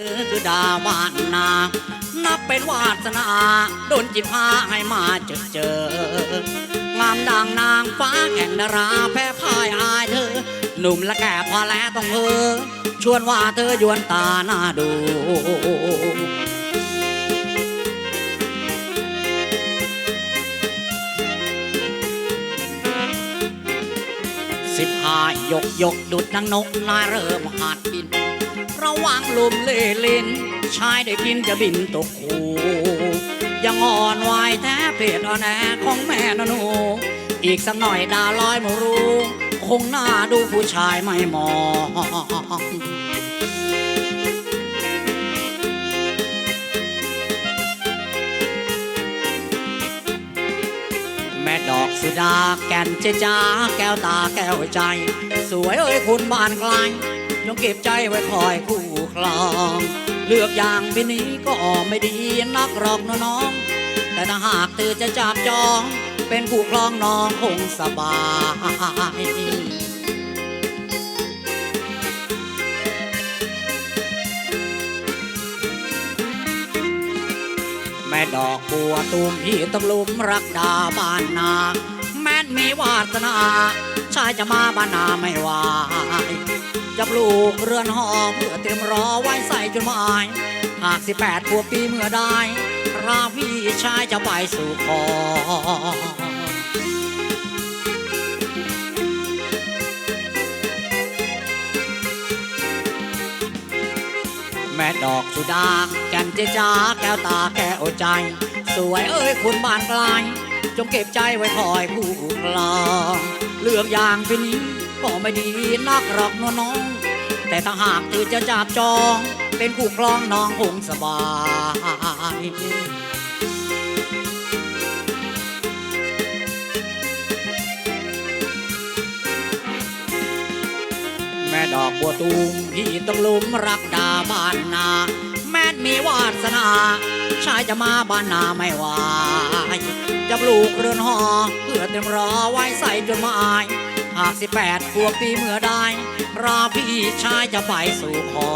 คือดาวานนา นับเป็นวาสนา โดนจิตพาให้มาเจอเจอ งามดังนางฟ้าแข่งดาราแพ้พ่ายอายเธอ หนุ่มและแก่พอแล้วต้องเฮอชวนว่าเธอยวนตาหน้าดู สิบห้ายกยกดุดนางนกนายเริ่มหัดบิน ระวังลมเล่ลินชายได้กินจะบินตกคูยังอ่อนวายแท้เพศอ่อนแอของแม่นหนู อีกสักหน่อยดาลอยมารู้ คงหน้าดูผู้ชายไม่มอง ดอกสุดาแก่นเจจ้าแก้วตาแก้วใจ สวยเอ้ยคุณบ้านไกลยงเก็บใจไว้คอยคู่ครอง เลือกอย่างพี่นี้ก็ไม่ดีนักหรอกน้อง แต่ถ้าหากเธอจะจับจอง เป็นคู่ครองน้องคงสบาย ม่ดอกบัวตูมพี่ตำลุมรักดาบ้านนา แม่นมีวาสนา ชายจะมาบ้านนาไม่วายจะปลูกเรือนหอเพื่อเตรียมรอไว้ใส่จดหมาย หากสิบแปดขวบปีเมื่อได้ราพี่ชายจะไปสู่ขอ แม่ดอกสุดาแก่นเจจ้าแก้วตาแก้วใจ สวยเอ้ยคุณบ้านไกลจงเก็บใจไว้คอยผู้ครองเลือกอย่างพี่นี้ก็ไม่ดีนักหรอกน้น้อง แต่ถ้าหากเธอจะจับจอง เป็นคู่ครองน้องคงสบาย ม่ดอกบัวตูมพี่ต้องลุมรักดาบ้านนา แม่นมีวาสนา ชายจะมาบ้านนาไม่ไหวจะปลูกเรือนหอ เพื่อเตรียมรอไว้ใส่จดหมายหากสิบแปดขวบปีเมื่อได้ราพี่ชายจะไปสู่ขอ